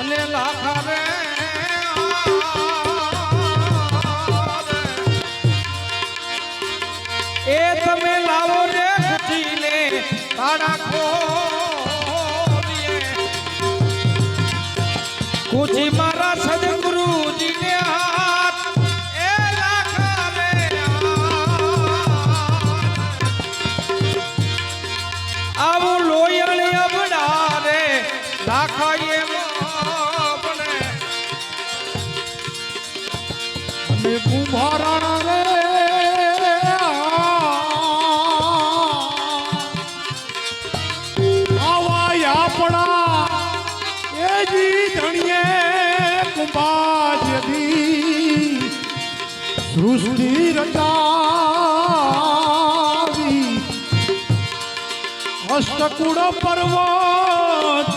અને લાખા એ તમે લાવો રે ખુશીને તાળા ખોલીએ. ખુશી મારા સદગુરુજીને હાથ. એ લાખા રે અને કુંભારણ રે આવા આપણા એ જી ધણીએ કુંભાજદી સૃષ્ટિ રચાવી. અષ્ટકુળ પર્વત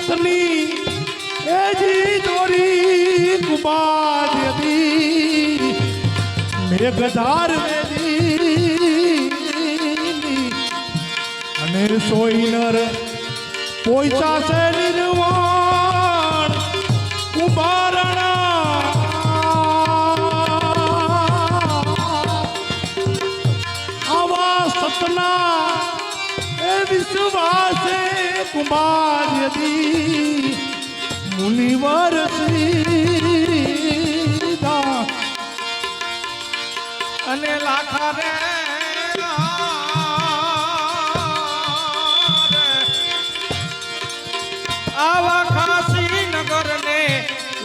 સતની એ જી દોરી કુંભારદી મેઘધાર અને સોઈનર પોઈચાશે નિર્વાણ કુંભારયદી મુનિવર અને લાખા રે આવા ખાસી નગર ને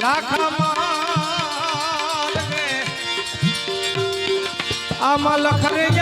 લાખા માર્ગે આમાં લખ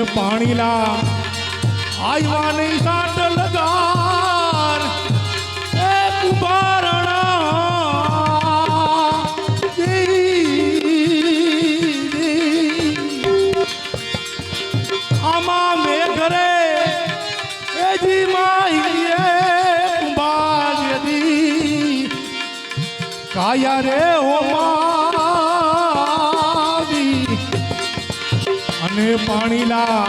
અને પાણીલા નહીં સાટ લગાર. એ કુંભારણા. આમાં મેઘરે એ જી માઈએ કુંભારયદી કાયા રે હોમાવી અને પાણીલા.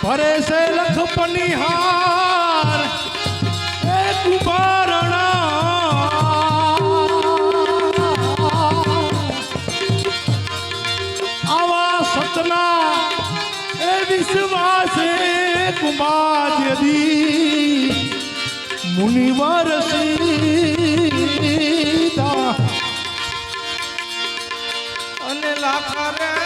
ફરે છે લખ પનિહાર એ કુંભારણા આવા સતના એ વિશ્વાસે દી મુનિવર સીતા. અને લાખા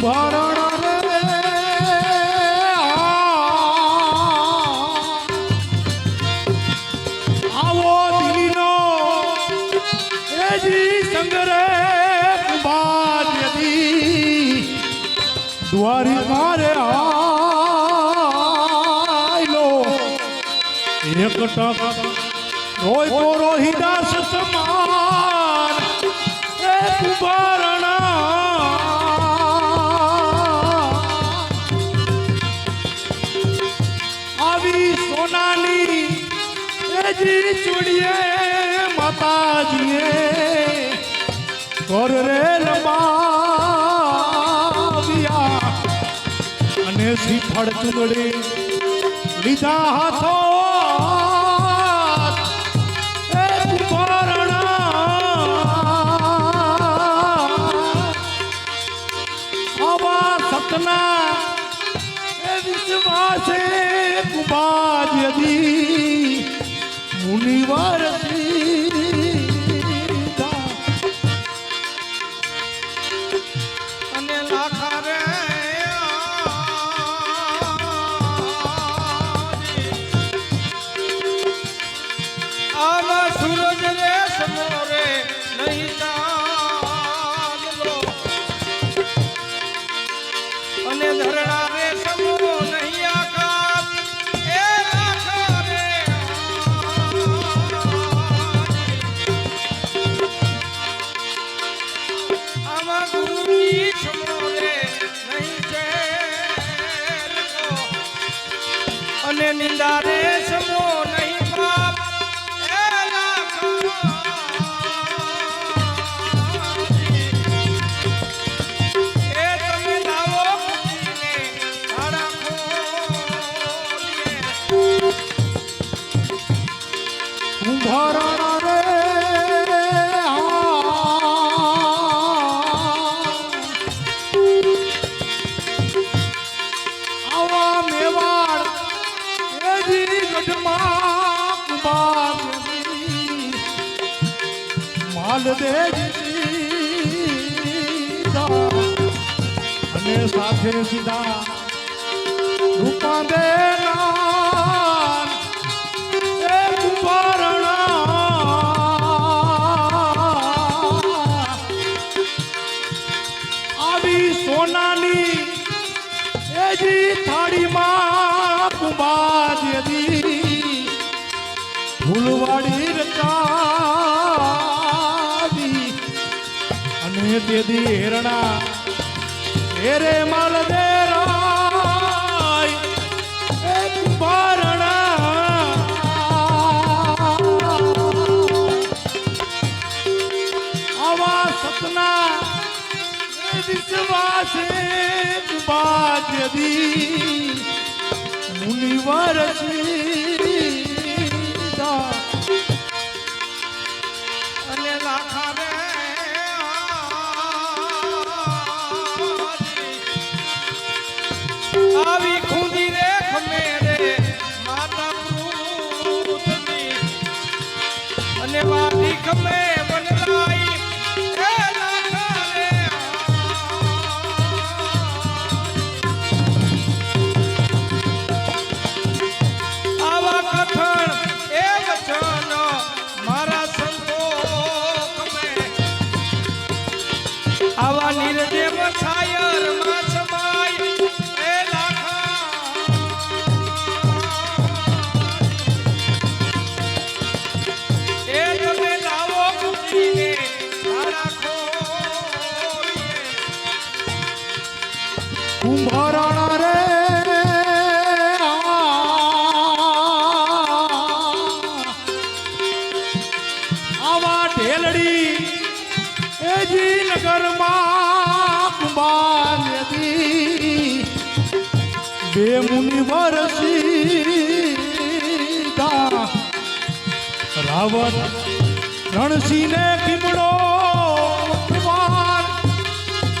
કુંભારણ રે આવો દીનો એ જી સંગરે કુંભારયદી દ્વારિકા રે આયલો. એક ટક રોય એજી ચૂડીએ, માતાજીએ. કર રે લંબાવ્યા અને શ્રીફળ ચૂંદડી લીધા હાથો. એ વિશ્વાસે કુબાજ યદી મુનિવાર અને સાથે સીધા રૂપા કુંભારણા આવી સોનાની એજી થાળીમાં કુંભાજદી ફૂલવાડી રચાવી. અને તેથી હેરણા હેરે માલ એ વિશ્વાસે બાજદી મુનિવર સીધા. અને લાખા નગરમાં કુંભારદી બે મુનિ રાવત રણસિંહ ને કીમડો કુંભાર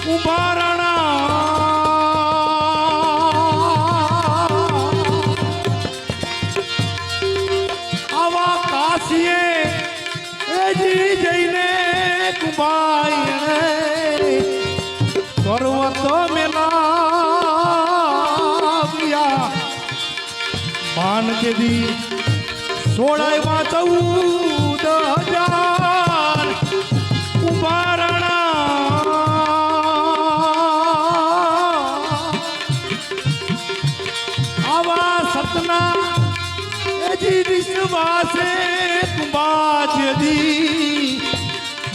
કુંભારણા આવા કાશીએ એજી બાયણે પર્વતો મેલાવ્યા. માન કે દી સોળાયમાં ચૌદ હજાર ઉભારણા. આવા સતના એજી વિશ્વાસે કુંભાજ દી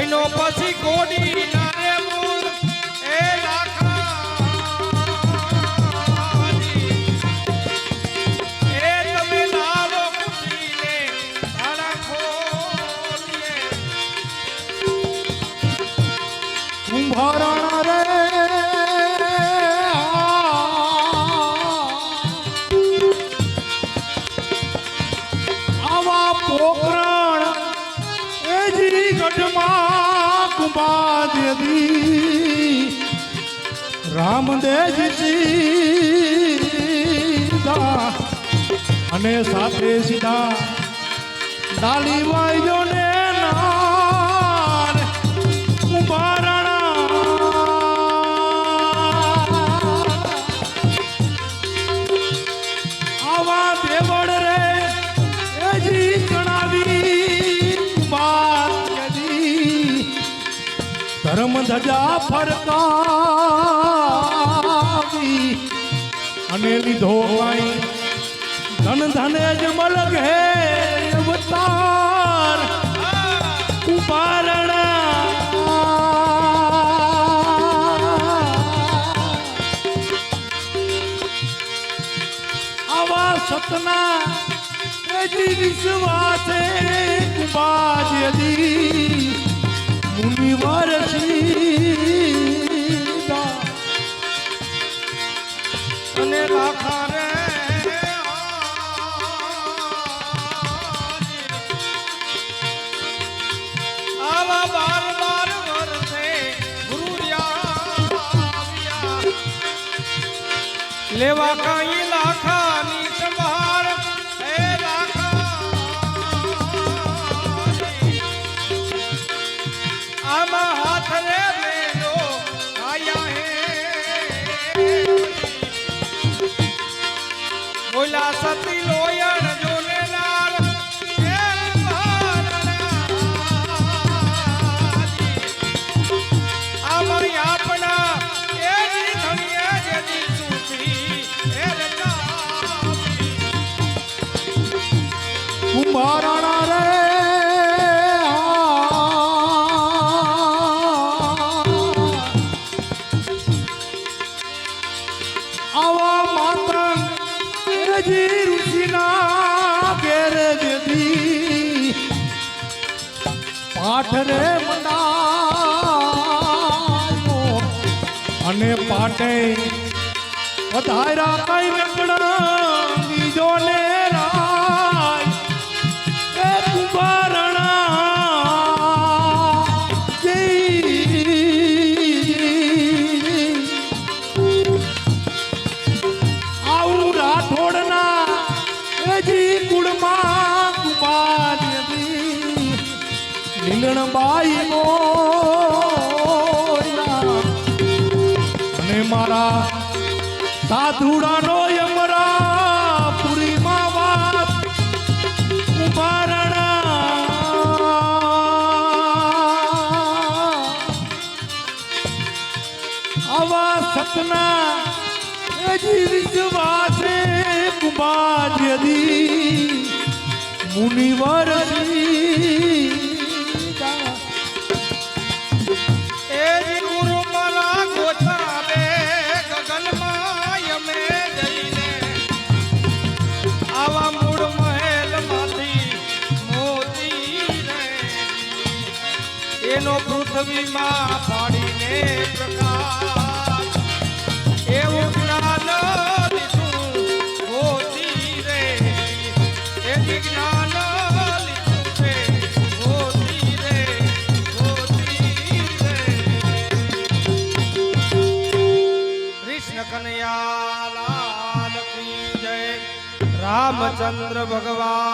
બહેનો પછી કોડી રામદેજ સીધા અને સાથે સીધા ડાલી વાઈજો ને ધર્મ ધજા ફરકાવી અને લીધો ભાઈ ધન ધને જ મલગે અવતાર. ઉપારણા. આવા સતના વિશ્વાસે કુબાજ મુનિવર લેવા કાંઈ લાખાની સંભાળ. હે લાખા આમાં હાથ રે મેલો આયા હે. બોલા સતી માતંગ એજી ઋષિના ઘેર જતી પાઠ રે મંડાયો અને પાટે વધારા કઈ નકડા મોરના. અને મારા સાધુડાનો યમરા પુરીમાં વાત કુંભારણા આવા સપના એજી વિશ્વાસે કુંભાજદી મુનિવર એજી પૃથ્વીમાં પાડીને પ્રકાશ. એવું જ્ઞાન કનૈયા લાલ કી જય. રામચંદ્ર ભગવાન